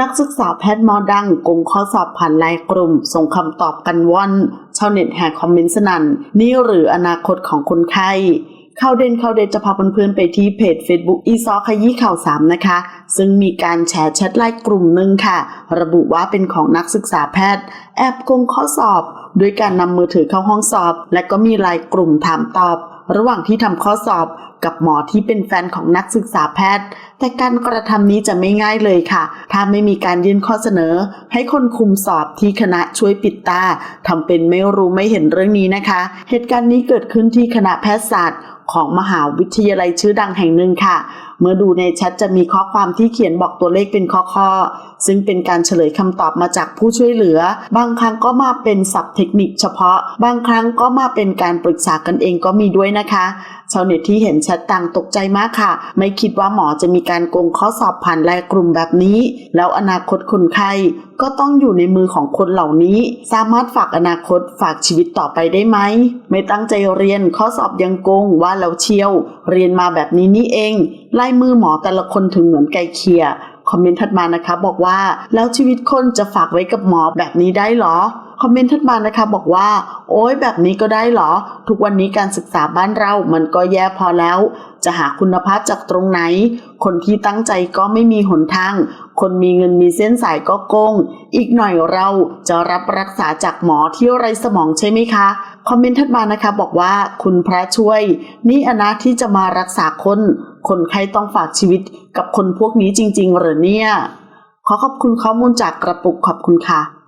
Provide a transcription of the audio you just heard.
นักศึกษาแพทย์มอดังกงข้อสอบผ่านไลน์กลุ่ม ส่งคำตอบกันว่อนชาวเน็ตแห่คอมเมนต์สนั่น นี่หรืออนาคตของคนไข้ข่าวเด่นข่าวเด็ดจะพาเพื่อนๆไปที่เพจ Facebook อีซอขยี้ข่าวสามนะคะ ซึ่งมีการแชร์แชทไลน์กลุ่มหนึ่งค่ะ ระบุว่าเป็นของนักศึกษาแพทย์ แอบโกงข้อสอบด้วยการนำมือถือเข้าห้องสอบ และก็มีไลน์กลุ่มถามตอบ ระหว่างที่ทำข้อสอบ กับหมอที่เป็นแฟนของนักศึกษาแพทย์ แต่การกระทำนี้จะไม่ง่ายเลยค่ะ ถ้าไม่มีการยื่นข้อเสนอ ให้คนคุมสอบที่คณะช่วยปิดตาทำเป็นไม่รู้ไม่เห็นเรื่องนี้นะคะ เหตุการณ์นี้เกิดขึ้นที่คณะแพทยศาสตร์ ของมหาวิทยาลัยชื่อดังแห่งหนึ่งค่ะ เมื่อดูในแชทจะมีข้อความที่เขียนบอกตัวเลขเป็นข้อๆ ซึ่งเป็นการเฉลยคำตอบมาจากผู้ช่วยเหลือ บางครั้งก็มาเป็นศัพท์เทคนิคเฉพาะ บางครั้งก็มาเป็นการปรึกษากันเองก็มีด้วยนะคะ ชาวเน็ตที่เห็นแชทต่างตกใจมากค่ะ ไม่คิดว่าหมอจะมีการโกงข้อสอบผ่านไลน์กลุ่มแบบนี้ แล้วอนาคตคนไข้ก็ต้องอยู่ในมือของคนเหล่านี้ สามารถฝากอนาคตฝากชีวิตต่อไปได้ไหม ไม่ตั้งใจเรียนข้อสอบยังโกงว่าแล้วเชียว เรียนมาแบบนี้นี่เอง ลายมือหมอแต่ละคนถึงเหมือนไก่เคียคอมเมนต์ถัดมานะคะ บอกว่าแล้วชีวิตคนจะฝากไว้กับหมอแบบนี้ได้เหรอ คอมเมนต์ถัดมานะคะบอกว่า โอ้ยแบบนี้ก็ได้เหรอ ทุกวันนี้การศึกษาบ้านเรามันก็แย่พอแล้ว จะหาคุณภาพจากตรงไหน คนที่ตั้งใจก็ไม่มีหนทาง คนมีเงินมีเส้นสายก็โกง อีกหน่อยเราจะรับรักษาจากหมอที่ไรสมองใช่ไหมคะ คอมเมนต์ถัดมานะคะบอกว่าคุณพระช่วย นี่อนาที่จะมารักษาคน คนไข้ต้องฝากชีวิตกับคนพวกนี้จริง ๆ หรือเนี่ย ขอขอบคุณข้อมูลจากกระปุกขอบคุณค่ะ